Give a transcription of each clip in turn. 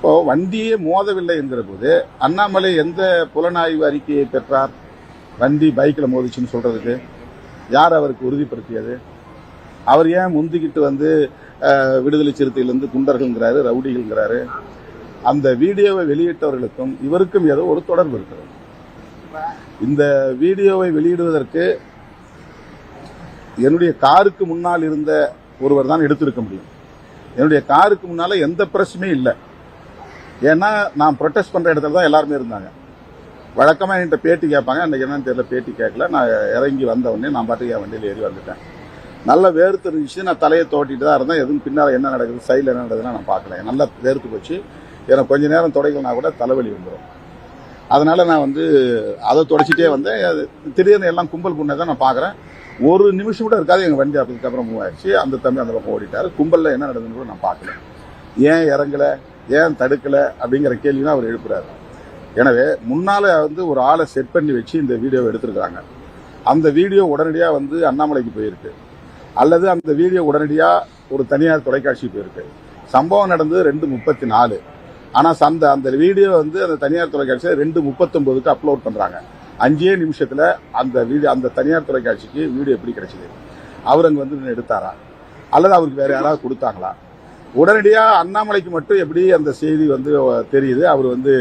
இப்போ வண்டியே மோதவில்லை என்கிற போது அண்ணாமலை எந்த புலனாய்வு அறிக்கையை பெற்றார்? வண்டி பைக்கில் மோதிச்சுன்னு சொல்றதுக்கு. யார் அவருக்கு உறுதிப்படுத்தியது? அவர் ஏன் முந்திக்கிட்டு வந்து விடுதலை சிறுத்தையிலிருந்து குண்டர்கள்ங்கிறாரு ரவுடிகள்ங்கிறாரு? அந்த வீடியோவை வெளியிட்டவர்களுக்கும் இவருக்கும் ஏதோ ஒரு தொடர்பு இருக்கிறது. இந்த வீடியோவை வெளியிடுவதற்கு என்னுடைய காருக்கு முன்னால் இருந்த ஒருவர் தான் எடுத்திருக்க முடியும். என்னுடைய காருக்கு முன்னால் எந்த பிரச்சனையும் இல்லை. ஏன்னா நான் ப்ரொட்டஸ்ட் பண்ற இடத்துல தான் எல்லாருமே இருந்தாங்க. வழக்கமாக என்கிட்ட பேட்டி கேட்பாங்க. அன்றைக்கி என்னன்னு தெரியல பேட்டி கேட்கல. நான் இறங்கி வந்த உடனே நான் பாட்டுக்கு என் வண்டியில் ஏறி வந்துட்டேன். நல்ல வேர்த்து இருந்துச்சு. நான் தலையை தோட்டிட்டு தான் இருந்தேன். எதுவும் பின்னால் என்ன நடக்குது சைடில் என்ன நடக்குதுன்னு நான் பார்க்கல. நல்லா வேர்த்து போச்சு. எனக்கு கொஞ்ச நேரம் தொடங்கலனா கூட தலைவலி வந்துடும் அதனால் நான் வந்து அதை தொடச்சிட்டே வந்தேன். அது திடீர்னு எல்லாம் கும்பல் பண்ண தான் நான் பார்க்குறேன். ஒரு நிமிஷம் கூட இருக்காது. எங்கள் வண்டி அப்பதுக்கப்புறம் மூவ் ஆயிடுச்சு. அந்த தம்பி அந்த பக்கம் ஓடிட்டார். கும்பலில் என்ன நடக்குதுன்னு கூட நான் பார்க்கல. ஏன் இறங்கல? ஏன் தடுக்கலை? அப்படிங்கிற கேள்வி தான் அவர் எழுப்புறாரு. எனவே முன்னால் வந்து ஒரு ஆளை செட் பண்ணி வச்சு இந்த வீடியோவை எடுத்திருக்காங்க அந்த வீடியோ உடனடியாக வந்து அண்ணாமலைக்கு போயிருக்கு. அல்லது அந்த வீடியோ உடனடியாக ஒரு தனியார் தொலைக்காட்சி போயிருக்கு. சம்பவம் நடந்தது ரெண்டு முப்பத்தி நாலு ஆனால் அந்த அந்த வீடியோ வந்து அந்த தனியார் தொலைக்காட்சியில் ரெண்டு முப்பத்தொம்போதுக்கு அப்லோட் பண்ணுறாங்க அஞ்சே நிமிஷத்தில் அந்த வீடியோ அந்த தனியார் தொலைக்காட்சிக்கு வீடியோ எப்படி கிடைச்சிது? அவர் அங்கே வந்து எடுத்தாரா? அல்லது அவருக்கு வேறு யாராவது கொடுத்தாங்களா? உடனடியாக அண்ணாமலைக்கு மட்டும் எப்படி அந்த செய்தி வந்து தெரியுது? அவர் வந்து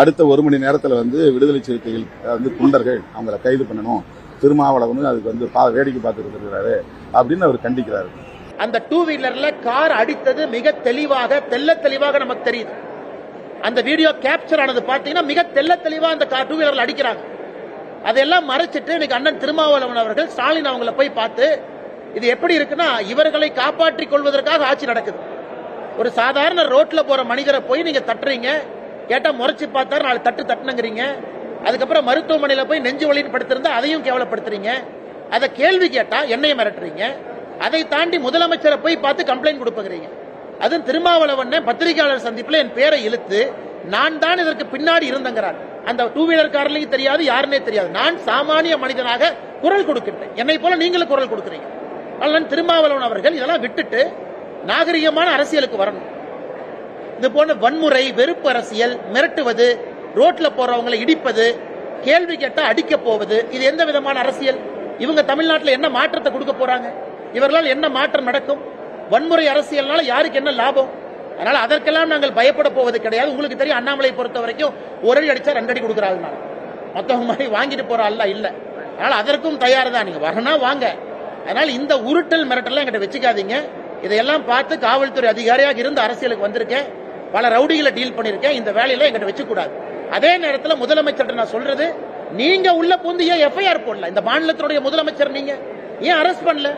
அடுத்த ஒரு மணி நேரத்தில் வந்து விடுதலை சிறுத்தைகள் வந்து குண்டர்கள் அவங்கள கைது பண்ணணும். திருமாவளவனு அதுக்கு வந்து பா வேடிக்கை பார்த்துட்டு இருக்கிறாரு அப்படின்னு அவர் கண்டிக்கிறாரு. அந்த டூ வீலர்ல கார் அடித்தது மிக தெளிவாக தெள்ள தெளிவாக நமக்கு தெரியுது. அந்த வீடியோ கேப்சர் ஆனது பாத்தீங்கன்னா மிக தெல்ல தெளிவா அந்த கார் டூ வீலர்ல அடிக்கிறாங்க. அதெல்லாம் மறைச்சிட்டு இன்னைக்கு அண்ணன் திருமாவளவன் அவர்கள் ஸ்டாலின் அவங்கள போய் பார்த்து இது எப்படி இருக்குன்னா இவர்களை காப்பாற்றிக் கொள்வதற்காக ஆட்சி நடக்குது. ஒரு சாதாரண ரோட்ல போற மனிதரை போய் நீங்க தட்டுறீங்க கேட்டா முறைச்சு பார்த்தா நாலு தட்டு தட்டுனுங்கிறீங்க. அதுக்கப்புறம் மருத்துவமனையில போய் நெஞ்சு வலின்னு படுத்திருந்தா அதையும் கேவலப்படுத்துறீங்க. அதை கேள்வி கேட்டா என்னைய மிரட்டுறீங்க. அதை தாண்டி முதலமைச்சரை போய் பார்த்து கம்ப்ளைண்ட் கொடுப்பீங்க அதுவும் திருமாவளவன் பத்திரிகையாளர் சந்திப்புல என் பேரை இழுத்து நான் தான் இதற்கு பின்னாடி இருந்தங்கிறார். அந்த டூ வீலர் காரலையும் தெரியாது யாருன்னே தெரியாது. நான் சாமானிய மனிதனாக குரல் கொடுக்கின்றேன். என்னை போல நீங்களும் குரல் கொடுக்குறீங்க. அதனால திருமாவளவன் அவர்கள் இதெல்லாம் விட்டுட்டு நாகரிகமான அரசியலுக்கு வரணும். இது போன்ற வன்முறை வெறுப்பு அரசியல் மிரட்டுவது ரோட்ல போறவங்களை இடிப்பது கேள்வி கேட்டா அடிக்க போவது இது எந்த விதமான அரசியல்? இவங்க தமிழ்நாட்டில் என்ன மாற்றத்தை கொடுக்க போறாங்க? இவர்களால் என்ன மாற்றம் நடக்கும்? வன்முறை அரசியல்னால யாருக்கு என்ன லாபம்? அதனால அதற்கெல்லாம் நாங்கள் பயப்பட போவது கிடையாது. உங்களுக்கு தெரியும் அண்ணாமலை பொறுத்த வரைக்கும் ஒரு அடி அடிச்சா ரெண்டு அடி கொடுக்குறாள் நான். மத்தவங்க மாதிரி வாங்கிட்டு போற அல்ல இல்ல. அதனால அதற்கும் தயார் தான் நீங்க வரனா வாங்க. அதனால இந்த உருட்டல் மிரட்டல்லாம் என்கிட்ட வச்சுக்காதீங்க. இதையெல்லாம் பார்த்து காவல்துறை அதிகாரியாக இருந்து அரசியலுக்கு வந்திருக்கேன். பல ரவுடிகளை டீல் பண்ணிருக்கேன் இந்த வேலையில எங்கிட்ட வச்சு கூடாது அதே நேரத்தில் முதலமைச்சர் நான் சொல்றது நீங்க உள்ள பூந்து ஏன் எஃப்ஐஆர் போடல? இந்த மாநிலத்தினுடைய முதலமைச்சர் நீங்க. ஏன் அரெஸ்ட் பண்ணல?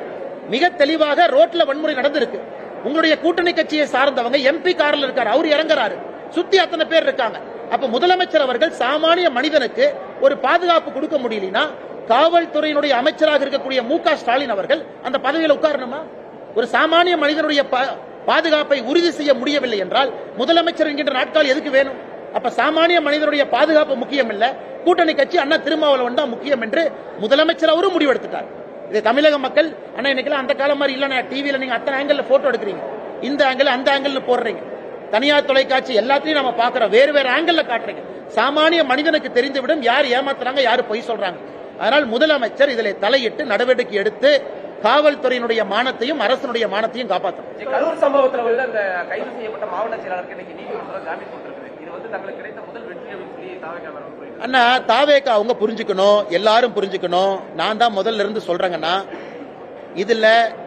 மிக தெளிவாக ரோட்ல வன்முறை நடந்திருக்கு. உங்களுடைய கூட்டணி கட்சியை சார்ந்தவங்க எம்பி கார்ல இருக்காரு அவர் இறங்குறாரு. சுத்தி அத்தனை பேர் இருக்காங்க. அப்ப முதலமைச்சர் அவர்கள் சாமானிய மனிதனுக்கு ஒரு பாதுகாப்பு கொடுக்க முடியலனா காவல்துறையினுடைய அமைச்சராக இருக்கக்கூடிய மு க ஸ்டாலின் அவர்கள் அந்த பதவியில் உட்காரணுமா? ஒரு சாமானிய மனிதனுடைய பா- பாதுகாப்பை உறுதி செய்ய முடியவில்லை என்றால் முதலமைச்சர் என்கின்ற நாட்கள் எதுக்கு வேணும்? அப்ப சாமானிய மனிதனுடைய பாதுகாப்பு முக்கியம் இல்ல கூட்டணி கட்சி அண்ணா திருமாவளவன் தான் முக்கியம் என்று முதலமைச்சர் அவரும் முடிவெடுத்துட்டார். இது தமிழக மக்கள் அண்ணா இன்னைக்கு அந்த காலம் மாதிரி இல்ல டிவியில நீங்க அத்தனை ஆங்கிள் போட்டோ எடுக்கிறீங்க. இந்த ஆங்கிள் அந்த ஆங்கிள் போடுறீங்க. தனியார் தொலைக்காட்சி எல்லாத்தையும் நம்ம பாக்குறோம் வேறு வேறு ஆங்கிள் காட்டுறீங்க. சாமானிய மனிதனுக்கு தெரிந்துவிடும். யார் ஏமாத்துறாங்க யார் பொய் சொல்றாங்க. அதனால் முதலமைச்சர் இதில் தலையிட்டு நடவடிக்கை எடுத்து காவல்துறையினுடைய மானத்தையும் அரசனுடைய மானத்தையும் காப்பாற்றணும் இந்த கரூர் சம்பவத்துல வந்து அந்த கைது செய்யப்பட்ட மாவட்ட செயலாளருக்கு இன்னைக்கு நீதிமன்றம் ஜாமீன் கொடுத்திருக்குது. இது வந்து தங்களுக்கு கிடைத்த முதல் வெற்றி அப்படின்னு சொல்லி தாவக சொல்லிட்டு அண்ணா தாவேக்கா அவங்க புரிஞ்சுக்கணும் எல்லாரும் புரிஞ்சுக்கணும். நான் தான் முதல்ல இருந்து சொல்றேங்கன்னா இதுல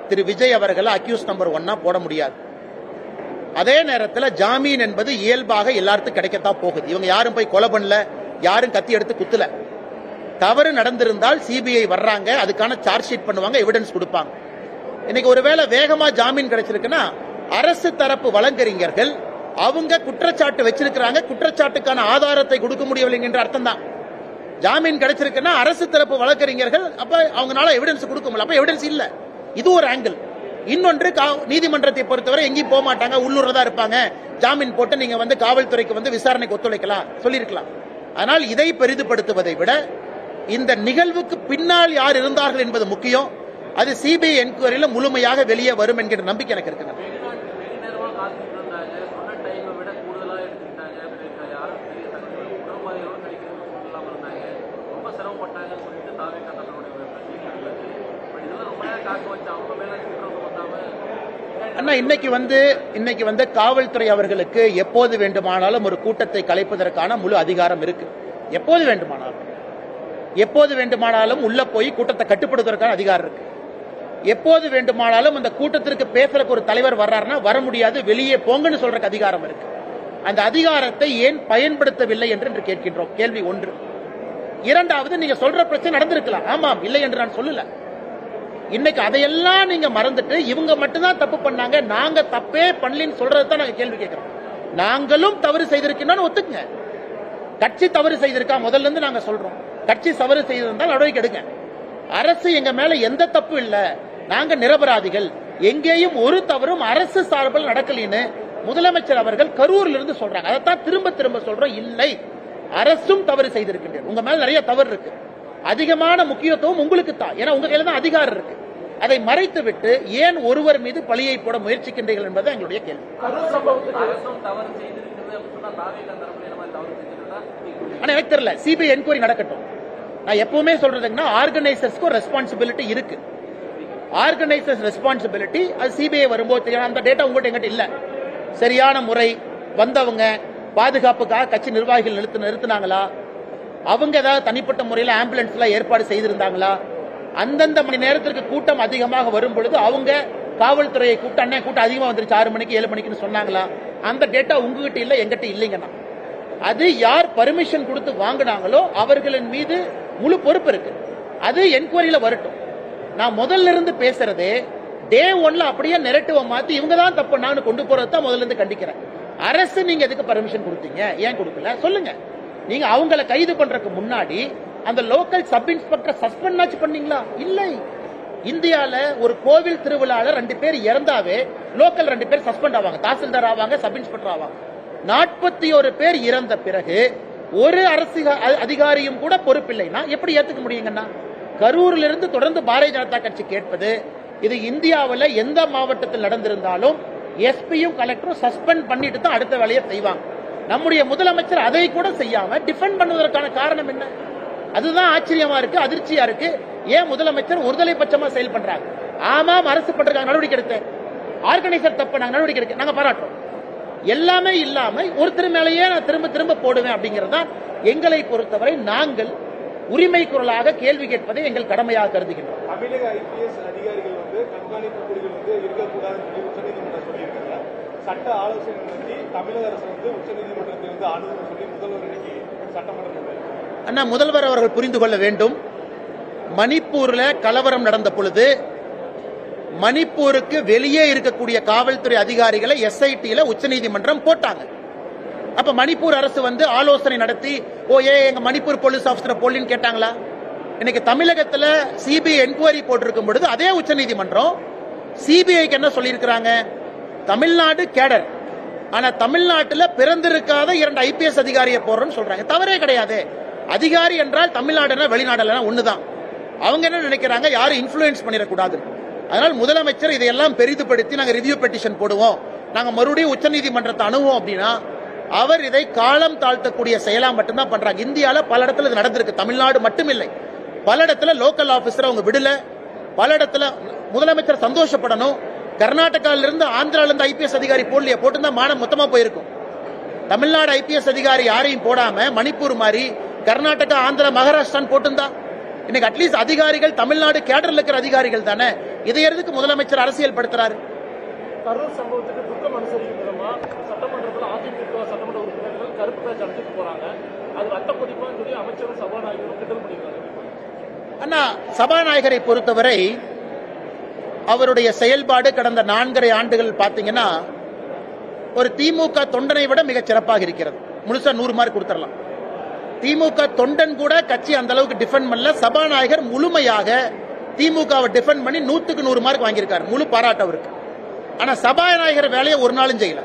திரு விஜய் அவர்களை அக்யூஸ் நம்பர் ஒன்னா போட முடியாது. அதே நேரத்தில் ஜாமீன் என்பது இயல்பாக எல்லாத்துக்கும் கிடைக்கத்தான் போகுது. இவங்க யாரும் போய் கொலை பண்ணல யாரும் கத்தி எடுத்து குத்தல. தவறு நடந்திருந்தால் சிபிஐ வர்றாங்க அதுக்கான சார்ஜ் ஷீட் பண்ணுவாங்க எவிடன்ஸ் கொடுப்பாங்க. இன்னைக்கு ஒருவேளை வேகமா ஜாமீன் கிடைச்சிருக்குன்னா அரசு தரப்பு வழக்கறிஞர்கள் அவங்க குற்றச்சாட்டு வச்சிருக்கிறாங்க குற்றச்சாட்டுக்கான ஆதாரத்தை கொடுக்க முடியவில்லை என்ற அர்த்தம் தான் ஜாமீன் கிடைச்சிருக்குன்னா அரசு தரப்பு வழக்கறிஞர்கள் அப்ப அவங்களால எவிடன்ஸ் கொடுக்க முடியல. அப்ப எவிடன்ஸ் இல்ல. இது ஒரு ஆங்கிள் இன்னொன்று கா- நீதிமன்றத்தை பொறுத்தவரை எங்கேயும் போக மாட்டாங்க உள்ளூர்ல தான் இருப்பாங்க. ஜாமீன் போட்டு நீங்க வந்து காவல்துறைக்கு வந்து விசாரணைக்கு ஒத்துழைக்கலாம் சொல்லியிருக்கலாம். ஆனால் இதை பெரிதுபடுத்துவதை விட இந்த நிகழ்வுக்கு பின்னால் யார் இருந்தார்கள் என்பது முக்கியம். அது சிபிஐ என்கொயரியில முழுமையாக வெளியே வரும் என்கிற நம்பிக்கை எனக்கு இருக்கிறது அண்ணா இன்னைக்கு வந்து இன்னைக்கு வந்து காவல்துறை அவர்களுக்கு எப்போது வேண்டுமானாலும் ஒரு கூட்டத்தை கலைப்பதற்கான முழு அதிகாரம் இருக்கு. எப்போது வேண்டுமானாலும். எப்போது வேண்டுமானாலும் உள்ள போய் கூட்டத்தை கட்டுப்படுத்துவதற்கான அதிகாரம் இருக்கு. எப்போது வேண்டுமானாலும் அந்த கூட்டத்திற்கு பேசுறதுக்கு ஒரு தலைவர் வர்றாருன்னா வர முடியாது வெளியே போங்கன்னு சொல்றதுக்கு அதிகாரம் இருக்கு. அந்த அதிகாரத்தை ஏன் பயன்படுத்தவில்லை என்று இன்று கேட்கின்றோம். கேள்வி ஒன்று. இரண்டாவது நீங்க சொல்ற பிரச்சனை நடந்திருக்கலாம். ஆமாம் இல்லை என்று நான் சொல்லல. இன்னைக்கு அதையெல்லாம் நீங்க மறந்துட்டு இவங்க மட்டும்தான் தப்பு பண்ணாங்க நாங்க தப்பே பண்ணலன்னு சொல்றது தான் நாங்க கேள்வி கேட்கிறோம். நாங்களும் தவறு செய்திருக்கோம்னு ஒத்துக்குங்க. கட்சி தவறு செய்திருக்கா? முதல்ல இருந்து நாங்க சொல்றோம். கட்சி தவறு செய்திருந்தால் நடவடிக்கை எடுங்க. அரசு எங்க மேல எந்த தப்பு இல்ல. நாங்க நிரபராதிகள். எங்கேயும் ஒரு தவறும் அரசு சார்பில் நடக்கலின்னு முதலமைச்சர் அவர்கள் கரூர்ல இருந்து சொல்றாங்க. அதைத்தான் திரும்ப திரும்ப சொல்றோம். இல்லை. அரசும் தவறு செய்திருக்கின்றது உங்க மேல நிறைய தவறு இருக்கு. அதிகமான முக்கியத்துவம் உங்களுக்கு தான். ஏன்னா உங்க கையில தான் அதிகாரம் இருக்கு. அதை மறைத்து விட்டு ஏன் ஒருவர் மீது பழியை போட முயற்சிக்கின்றீர்கள் என்பது எங்களுடைய கேள்வி. ஆனா எனக்கு தெரியல. சிபிஐ என்கொயரி நடக்கட்டும். நான் எப்பவுமே சொல்றதுங்கன்னா ஆர்கனைசர்ஸ்க்கு ஒரு ரெஸ்பான்சிபிலிட்டி இருக்கு. ஆர்கனைசர்ஸ் ரெஸ்பான்சிபிலிட்டி அது சிபிஐ வரும்போது தெரியும் அந்த டேட்டா உங்கள்கிட்ட எங்கிட்ட இல்லை. சரியான முறை வந்தவங்க பாதுகாப்புக்காக கட்சி நிர்வாகிகள் நிறுத்து நிறுத்தினாங்களா? அவங்க ஏதாவது தனிப்பட்ட முறையில் ஆம்புலன்ஸ்ல ஏற்பாடு செய்திருந்தாங்களா? அந்தந்த மணி நேரத்திற்கு கூட்டம் அதிகமாக வரும் பொழுது அவங்க காவல்துறையை கூட்டம் அண்ணன் கூட்டம் அதிகமாக வந்துருச்சு. ஆறு மணிக்கு ஏழு மணிக்குன்னு சொன்னாங்களா? அந்த டேட்டா உங்ககிட்ட இல்லை எங்கிட்ட இல்லைங்கண்ணா. அது யார் பர்மிஷன் கொடுத்து வாங்கினாங்களோ அவர்களின் மீது முழு பொறுப்பு இருக்கு. அது என்கொயரியில வரட்டும். நான் முதல்ல இருந்து பேசுறது டே ஒன்ல அப்படியே நெரட்டிவ மாத்தி இவங்க தான் தப்பு நான் கொண்டு போறது தான் முதல்ல இருந்து கண்டிக்கிறேன். அரசு நீங்க எதுக்கு பர்மிஷன் கொடுத்தீங்க? ஏன் கொடுக்கல? சொல்லுங்க. நீங்க அவங்கள கைது பண்றதுக்கு முன்னாடி அந்த லோக்கல் சப் இன்ஸ்பெக்டர் சஸ்பெண்ட் ஆச்சு பண்ணீங்களா? இல்லை. இந்தியால ஒரு கோவில் திருவிழால ரெண்டு பேர் இறந்தாவே லோக்கல் ரெண்டு பேர் சஸ்பெண்ட் ஆவாங்க. தாசில்தார் ஆவாங்க சப் இன்ஸ்பெக்டர் ஆவாங்க. நாற்பத்தி ஒரு பேர் இறந்த பிறகு ஒரு அரசு அதிகாரியும் கூட பொறுப்பில்லைன்னா எப்படி ஏத்துக்க முடியுங்கன்னா கரூர்ல இருந்து தொடர்ந்து பாரதிய ஜனதா கட்சி கேட்பது இது இந்தியாவில் எந்த மாவட்டத்தில் நடந்திருந்தாலும் எஸ்பியும் கலெக்டரும் சஸ்பெண்ட் பண்ணிட்டு தான் அடுத்த வேலையை செய்வாங்க. நம்முடைய முதலமைச்சர் அதை கூட செய்யாம டிஃபெண்ட் பண்ணுவதற்கான காரணம் என்ன? அதுதான் ஆச்சரியமா இருக்கு அதிர்ச்சியா இருக்கு. ஏன் முதலமைச்சர் ஒருதலை பட்சமா செயல் பண்றாங்க ஆமாம் அரசு பண்றாங்க நடவடிக்கை எடுத்து ஆர்கனைசர் தப்பு நாங்க நடவடிக்கை எடுக்க நாங்க பாராட்டுறோம். எல்லாமே இல்லாம ஒருத்தர் மேலேயே நான் திரும்ப திரும்ப போடுவேன் அப்படிங்கிறது தான் எங்களை பொறுத்தவரை நாங்கள் உரிமை குரலாக கேள்வி கேட்பதை எங்கள் கடமையாக கருதுகின்றோம். தமிழக ஐபிஎஸ் அதிகாரிகள் வந்து கண்காணிப்பு குழுவில் வந்து இருக்கக்கூடாதுன்னு சொல்லி உச்சநீதிமன்றம் சொல்லியிருக்காங்க. சட்ட ஆலோசனை நடத்தி தமிழக அரசு வந்து உச்சநீதிமன்றத்தை வந்து அணுகுன்னு சொல்லி முதல்வர் இன்னைக்கு சட்டமன்றத்தில் அண்ணா முதல்வர் அவர்கள் புரிந்து கொள்ள வேண்டும். மணிப்பூர்ல கலவரம் நடந்த பொழுது மணிப்பூருக்கு வெளியே இருக்கக்கூடிய காவல்துறை அதிகாரிகளை எஸ்ஐடியில உச்சநீதிமன்றம் போட்டாங்க. அப்ப மணிப்பூர் அரசு வந்து ஆலோசனை நடத்தி ஓ ஏ எங்க மணிப்பூர் போலீஸ் ஆஃபீஸர் போலின்னு கேட்டாங்களா? இன்னைக்கு தமிழகத்துல சிபிஐ என்கொயரி போட்டிருக்கும் பொழுது அதே உச்சநீதிமன்றம் சிபிஐக்கு என்ன சொல்லியிருக்கிறாங்க? தமிழ்நாடு கேடர். ஆனா தமிழ்நாட்டுல பிறந்திருக்காத இரண்டு ஐபிஎஸ் அதிகாரியை போடுறோம்னு சொல்றாங்க. தவறே கிடையாது. அதிகாரி என்றால் தமிழ்நாடுனா வெளிநாடுலாம் ஒண்ணுதான். அவங்க என்ன நினைக்கிறாங்க? யாரும் இன்ஃபுளுயன்ஸ் பண்ணிடக்கூடாது அதனால் முதலமைச்சர் இதையெல்லாம் பெரிதுபடுத்தி நாங்கள் ரிவ்யூ பெட்டிஷன் போடுவோம். நாங்கள் மறுபடியும் உச்சநீதிமன்றத்தை அணுவோம் அப்படின்னா அவர் இதை காலம் தாழ்த்தக்கூடிய செயலா மட்டும்தான் பண்றாங்க. இந்தியால பல இடத்துல இது நடந்திருக்கு. தமிழ்நாடு மட்டும் இல்லை பல இடத்துல லோக்கல் ஆபீசர் அவங்க விடல. பல இடத்துல முதலமைச்சர் சந்தோஷப்படணும். கர்நாடகால இருந்து ஆந்திரால இருந்து ஐபிஎஸ் அதிகாரி போடலையே போட்டுதான் மானம் மொத்தமா போயிருக்கும். தமிழ்நாடு ஐபிஎஸ் அதிகாரி யாரையும் போடாம மணிப்பூர் மாதிரி கர்நாடகா ஆந்திரா மகாராஷ்டிரான்னு போட்டிருந்தா இன்னைக்கு அட்லீஸ்ட் அதிகாரிகள் தமிழ்நாடு கேடர்ல இருக்கிற அதிகாரிகள் தானே இதை எதுக்கு முதலமைச்சர் அரசியல் படுத்துறாரு. கரூர் சம்பவத்துக்கு துக்கம் அனுசரிக்கும் விதமா சட்டமன்றத்தில் அதிமுக சட்டமன்ற உறுப்பினர்கள் கருப்பு பேச்சு அழைச்சிட்டு போறாங்க. அது ரத்த கொதிப்பான்னு சொல்லி அமைச்சரும் சபாநாயகரும் கிண்டல் பண்ணியிருக்காங்க அண்ணா சபாநாயகரை பொறுத்தவரை அவருடைய செயல்பாடு கடந்த நான்கரை ஆண்டுகள் பாத்தீங்கன்னா ஒரு திமுக தொண்டனை விட மிகச் சிறப்பாக இருக்கிறது. முழுசா நூறு மார்க் கொடுத்துடலாம். திமுக தொண்டன் கூட கட்சி அந்த அளவுக்கு டிஃபெண்ட் பண்ணல. சபாநாயகர் முழுமையாக திமுகவை டிஃபெண்ட் பண்ணி நூத்துக்கு நூறு மார்க் வாங்கியிருக்காரு. முழு பாராட்டு அவருக்கு. ஆனா சபாநாயகர் வேலையை ஒரு நாளும் செய்யல.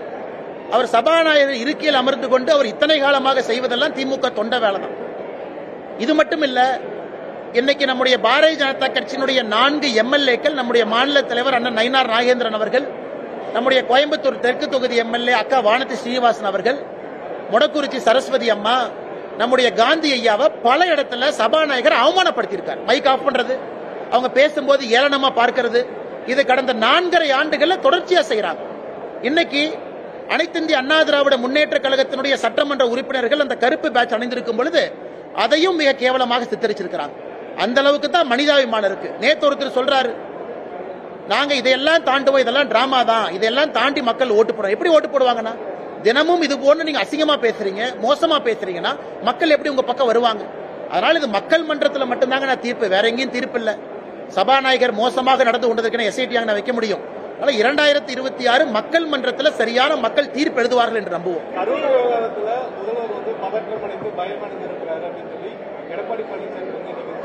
அவர் சபாநாயகர் இருக்கையில் அமர்ந்து கொண்டு அவர் இத்தனை காலமாக செய்வதெல்லாம் திமுக தொண்ட வேலை தான். இது மட்டும் இல்ல இன்னைக்கு நம்முடைய பாரதிய ஜனதா கட்சியினுடைய நான்கு எம்எல்ஏக்கள் நம்முடைய மாநில தலைவர் அண்ணன் நயினார் நாகேந்திரன் அவர்கள் நம்முடைய கோயம்புத்தூர் தெற்கு தொகுதி எம்எல்ஏ அக்கா வானதி ஸ்ரீனிவாசன் அவர்கள் மொடக்குறிச்சி சரஸ்வதி அம்மா நம்முடைய காந்தி ஐயாவை பல இடத்துல சபாநாயகர் அவமானப்படுத்தியிருக்கார். மைக் ஆஃப் பண்றது. அவங்க பேசும்போது ஏளனமா பார்க்கிறது. இது கடந்த நான்கரை ஆண்டுகள்ல தொடர்ச்சியா செய்யறாங்க இன்னைக்கு அனைத்திந்திய அண்ணா திராவிட முன்னேற்ற கழகத்தினுடைய சட்டமன்ற உறுப்பினர்கள் அந்த கருப்பு பேட்ச் அணிந்திருக்கும் பொழுது அதையும் மிக கேவலமாக சித்தரிச்சிருக்கிறாங்க. அந்த அளவுக்கு தான் மனிதாபிமானம் இருக்கு. நேத்து ஒருத்தர் சொல்றாரு நாங்க இதையெல்லாம் தாண்டுவோம். இதெல்லாம் டிராமா தான். இதெல்லாம் தாண்டி மக்கள் ஓட்டு போடுறோம். எப்படி ஓட்டு போடுவாங்கன்னா தினமும் இது போன்று நீங்க அசிங்கமா பேசுறீங்க மோசமா பேசுறீங்கன்னா மக்கள் எப்படி உங்க பக்கம் வருவாங்க? அதனால இது மக்கள் மன்றத்துல மட்டும்தாங்க நான் தீர்ப்பு. வேற எங்கேயும் தீர்ப்பு இல்லை. சபாநாயகர் மோசமாக நடந்து கொண்டதற்கு எஸ்ஐடி நான் வைக்க முடியும். அதனால இரண்டாயிரத்தி இருபத்தி ஆறு மக்கள் மன்றத்தில் சரியான மக்கள் தீர்ப்பு எழுதுவார்கள் என்று நம்புவோம். கரூர் முதல்வர் வந்து அப்படின்னு சொல்லி எடப்பாடி வந்து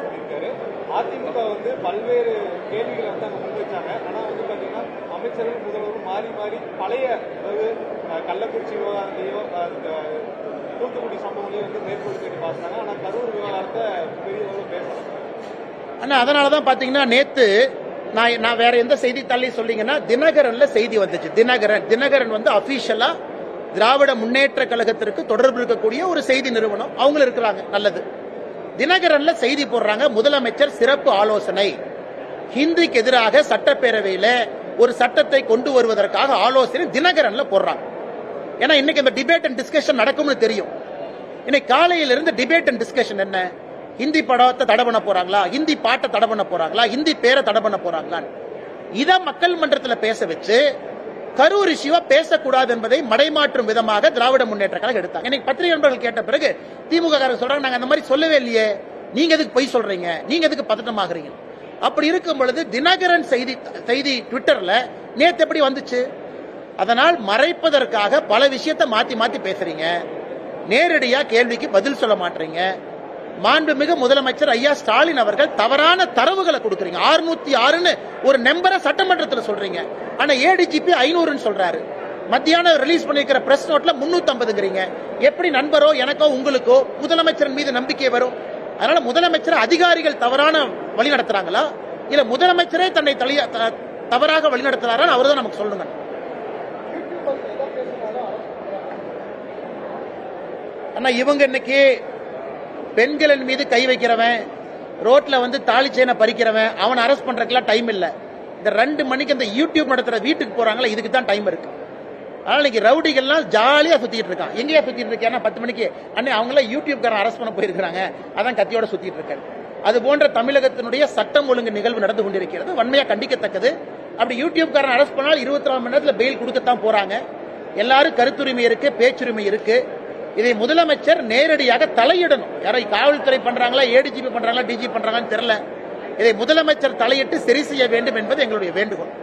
சொல்லியிருக்காரு. அதிமுக வந்து பல்வேறு கேள்விகளை வந்து அங்க முன்வைச்சாங்க ஆனா வந்து பாத்தீங்கன்னா அமைச்சரும் முதல்வரும் மாறி மாறி பழைய அதாவது கள்ளக்குறிச்சி விவகாரத்தையோ தூத்துக்குடி சம்பவங்களையும் வந்து மேற்கோள் கேட்டு பார்த்தாங்க. ஆனா கரூர் விவகாரத்தை பெரிய அளவு ஆனால் அதனால தான் பார்த்தீங்கன்னா நேற்று நான் நான் வேற எந்த செய்தித்தாளையும் சொல்லிங்கன்னா தினகரன்ல செய்தி வந்துச்சு. தினகரன் தினகரன் வந்து அஃபீஷியலாக திராவிட முன்னேற்ற கழகத்திற்கு தொடர்பு இருக்கக்கூடிய ஒரு செய்தி நிறுவனம். அவங்களும் இருக்கிறாங்க. நல்லது. தினகரன்ல செய்தி போடுறாங்க முதலமைச்சர் சிறப்பு ஆலோசனை. ஹிந்திக்கு எதிராக சட்டப்பேரவையில ஒரு சட்டத்தை கொண்டு வருவதற்காக ஆலோசனை தினகரன்ல போடுறாங்க. ஏன்னா இன்னைக்கு இந்த டிபேட் அண்ட் டிஸ்கஷன் நடக்கும்னு தெரியும். இன்னைக்கு காலையிலிருந்து டிபேட் அண்ட் டிஸ்கஷன் என்ன? ஹிந்தி படத்தை தடை பண்ண போறாங்களா? ஹிந்தி பாட்டை தடை பண்ண போறாங்களா? ஹிந்தி பேரை தடை பண்ண போறாங்களான்னு. இத மக்கள் மன்றத்தில் பேச வச்சு கரூர் இஷ்யூவா பேசக்கூடாது என்பதை மடைமாற்றும் விதமாக திராவிட முன்னேற்ற கழகம் எடுத்தாங்க. இன்னைக்கு பத்திரிகை நண்பர்கள் கேட்ட பிறகு திமுக காரங்க சொல்றாங்க நாங்க அந்த மாதிரி சொல்லவே இல்லையே. நீங்க எதுக்கு பொய் சொல்றீங்க? நீங்க எதுக்கு பதட்டமாகறீங்க? அப்படி இருக்கும் பொழுது தினகரன் செய்தி செய்தி ட்விட்டர்ல நேத்து எப்படி வந்துச்சு? அதனால் மறைப்பதற்காக பல விஷயத்தை மாத்தி மாத்தி பேசுறீங்க. நேரடியா கேள்விக்கு பதில் சொல்ல மாட்டீங்க. மாண்புமிகு முதலமைச்சர் ஐயா ஸ்டாலின் அவர்கள் தவறான தரவுகளை கொடுக்குறீங்க. 606 ஆறுன்னு ஒரு நம்பரை சட்டமன்றத்தில் சொல்றீங்க. ஆனா ஏடிஜிபி ஐநூறுன்னு சொல்றாரு. மத்தியானம் ரிலீஸ் பண்ணிருக்கிற பிரஸ் நோட்ல 350ங்கிறீங்க எப்படி நண்பரோ எனக்கோ உங்களுக்கோ முதலமைச்சர் மீது நம்பிக்கை வரும்? அதனால முதலமைச்சர் அதிகாரிகள் தவறான வழி நடத்துறாங்களா? இல்ல முதலமைச்சரே தன்னை தலிய- த- தவறாக வழி நடத்துறாரா? அவர் தான் நமக்கு சொல்லுங்க. அண்ணா இவங்க இன்னைக்கு பெண்களின் மீது கை வைக்கிறவன் ரோட்ல வந்து தாலி செயினை பறிக்கிறவன் அவனை அரெஸ்ட் பண்றதுக்குலாம் டைம் இல்ல. இந்த ரெண்டு மணிக்கு இந்த யூடியூப் நடத்துற வீட்டுக்கு போறாங்களா இதுக்கு தான் டைம் இருக்கு. ஆனால் இன்னைக்கு ரவுடிகள்லாம் ஜாலியா சுத்திட்டு இருக்கான். எங்கேயா சுத்திட்டு இருக்கேன் பத்து மணிக்கு. அண்ணே அவங்களாம் யூடியூப்காரன் அரெஸ்ட் பண்ண போயிருக்காங்க அதான் கத்தியோட சுத்திட்டு இருக்கேன். அது போன்ற தமிழகத்தினுடைய சட்டம் ஒழுங்கு நிகழ்வு நடந்து கொண்டிருக்கிறது. வன்மையா கண்டிக்கத்தக்கது. அப்படி யூடியூப்காரன் அரெஸ்ட் பண்ணால் இருபத்தி நாலு மணி நேரத்தில் பெயில் கொடுக்கத்தான் போறாங்க. எல்லாரும் கருத்துரிமை இருக்கு பேச்சுரிமை இருக்கு. இதை முதலமைச்சர் நேரடியாக தலையிடணும். யாரை காவல்துறை பண்றாங்களா ஏடிஜிபி பண்றாங்களா டிஜி பண்றாங்கன்னு தெரியல. இதை முதலமைச்சர் தலையிட்டு சரி செய்ய வேண்டும் என்பது எங்களுடைய வேண்டுகோள்.